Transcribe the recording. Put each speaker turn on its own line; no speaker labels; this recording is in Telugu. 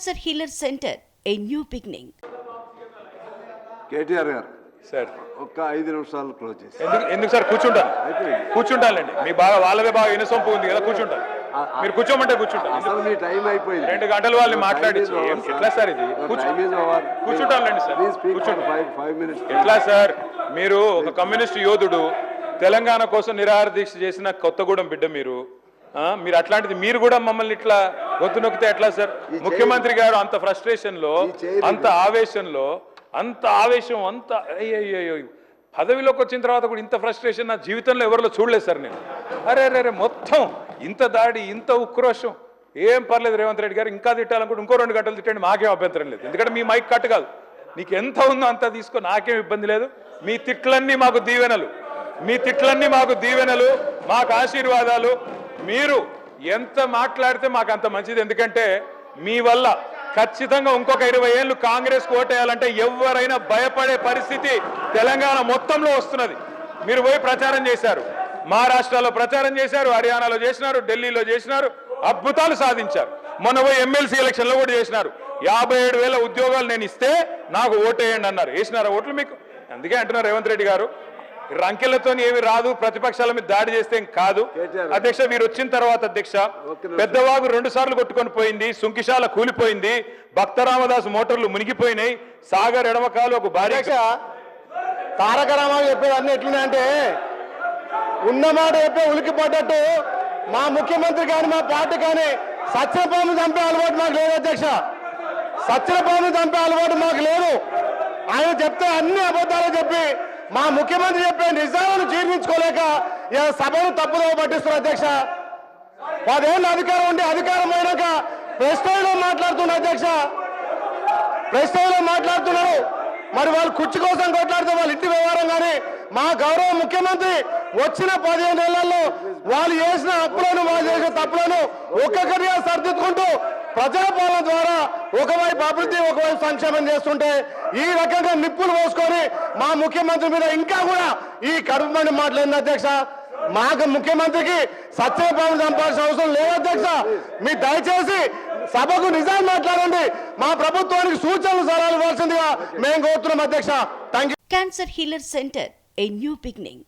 Cancer Healer Center, a new beginning.
KTR గారు
సార్.
ఒక్క ఐదు నిమిషాలు క్లోజ్ చేసి.
ఎందుకు ఎందుకు సార్ కూర్చుంటాను కూర్చుంటానండి మీ బాగా వాళ్ళదే బాగా ఇనసొంపు ఉంది కదా కూర్చుంటాను మీరు కూర్చోమంటే కూర్చుంటాను
అసలు మీ టైం అయిపోయింది.
రెండు గంటలు వాళ్ళని మాట్లాడించి ఏం- ఎట్లా సార్ ఇది? కూర్చో
టైం ఈజ్ ఓవర్
కూర్చుంటానులేండి సార్.
మినిట్స్
ఎట్లా సార్? మీరు ఒక కమ్యూనిస్ట్ యోధుడు తెలంగాణ కోసం నిరాహార దీక్ష చేసిన కొత్తగూడెం బిడ్డ మీరు. మీరు అట్లాంటిది మీరు కూడా మమ్మల్ని ఇట్లా గొంతు నొక్కితే ఎట్లా సార్? ముఖ్యమంత్రి గారు అంత
ఫ్రస్ట్రేషన్లో
అంత ఆవేశంలో అంత ఆవేశం అంత అయ్యయ్యో పదవిలోకి వచ్చిన తర్వాత కూడా ఇంత ఫ్రస్ట్రేషన్ నా జీవితంలో ఎవరిలో చూడలేదు సార్ నేను. అరే అరే అరే మొత్తం ఇంత దాడి ఇంత ఉక్రోషం. ఏం పర్లేదు రేవంత్ రెడ్డి గారు ఇంకా తిట్టాలనుకుంటే ఇంకో రెండు గంటలు తిట్టండి మాకేం అభ్యంతరం లేదు. ఎందుకంటే మీ మైక్ కట్ కాదు. నీకు ఎంత ఉందో అంత తీసుకో నాకేం ఇబ్బంది లేదు. మీ తిట్లన్నీ మాకు దీవెనలు. మీ తిట్లన్నీ మాకు దీవెనలు. మాకు ఆశీర్వాదాలు. మీరు ఎంత మాట్లాడితే మాకు అంత మంచిది. ఎందుకంటే మీ వల్ల ఖచ్చితంగా ఇంకొక ఇరవై ఏళ్ళు కాంగ్రెస్ ఓటేయాలంటే ఎవరైనా భయపడే పరిస్థితి తెలంగాణ మొత్తంలో వస్తున్నది. మీరు పోయి ప్రచారం చేశారు. మహారాష్ట్రలో ప్రచారం చేశారు హర్యానాలో చేసినారు ఢిల్లీలో చేసినారు అద్భుతాలు సాధించారు. మొన్న పోయి ఎమ్మెల్సీ ఎలక్షన్లో కూడా చేసినారు. యాభై ఏడు వేల ఉద్యోగాలు నేను ఇస్తే నాకు ఓటేయండి అన్నారు. వేసినారా ఓట్లు మీకు? అందుకే అంటున్నారు రేవంత్ రెడ్డి గారు. రంకెలతో ఏమి రాదు ప్రతిపక్షాల మీద దాడి చేస్తే కాదు. అధ్యక్ష మీరు వచ్చిన తర్వాత అధ్యక్ష. పెద్దవాగు రెండు సార్లు కొట్టుకొని పోయింది సుంకిశాల కూలిపోయింది భక్తరామదాస్ మోటార్లు మునిగిపోయినాయి సాగర్ ఎడమకాలు ఒక భారీ
తారక రామారావు చెప్పేది అన్ని ఎట్లున్నాయంటే ఉన్న మాట చెప్పే ఉలికి పడ్డట్టు మా ముఖ్యమంత్రి కానీ మా పార్టీ కానీ సత్యపాము చంపే అలవాటు మాకు లేదు అధ్యక్ష సత్యపాము చంపే అలవాటు మాకు లేదు ఆయన చెప్తే అన్ని అబద్ధాలు చెప్పి మా ముఖ్యమంత్రి చెప్పే నిజాలను జీర్ణించుకోలేక సభను తప్పుదో పట్టిస్తున్నారు అధ్యక్ష. పదేళ్ళు అధికారం ఉండి అధికారం పోయినాక ప్రెస్లో మాట్లాడుతున్న అధ్యక్ష. ప్రెస్ మాట్లాడుతున్నారు. మరి వాళ్ళు కుర్చీ కోసం కొట్లాడితే వాళ్ళ ఇంటి వ్యవహారం కానీ మా గౌరవ ముఖ్యమంత్రి వచ్చిన పదిహేను నెలల్లో వాళ్ళు చేసిన అప్పులను వాళ్ళు చేసిన తప్పులను ఒక్కొక్కటిగా సర్దిద్దుకుంటూ ప్రజాపాలన ద్వారా ఒకవైపు అభివృద్ధి ఒకవైపు సంక్షేమం చేస్తుంటే ఈ రకంగా నిప్పులు పోసుకొని మా ముఖ్యమంత్రి మీద ఇంకా కూడా ఈ కడుపు మాటలు ఏంది అధ్యక్ష? మాకు ముఖ్యమంత్రికి సత్యపాలన చంపాల్సిన అవసరం లేదు అధ్యక్ష. మీ దయచేసి సభకు నిజాన్ని మాట్లాడండి. మా ప్రభుత్వానికి సూచనలు సలహాలు ఇవ్వాల్సిందిగా మేము కోరుతున్నాం అధ్యక్ష. Thank
you cancer healer centre a new beginning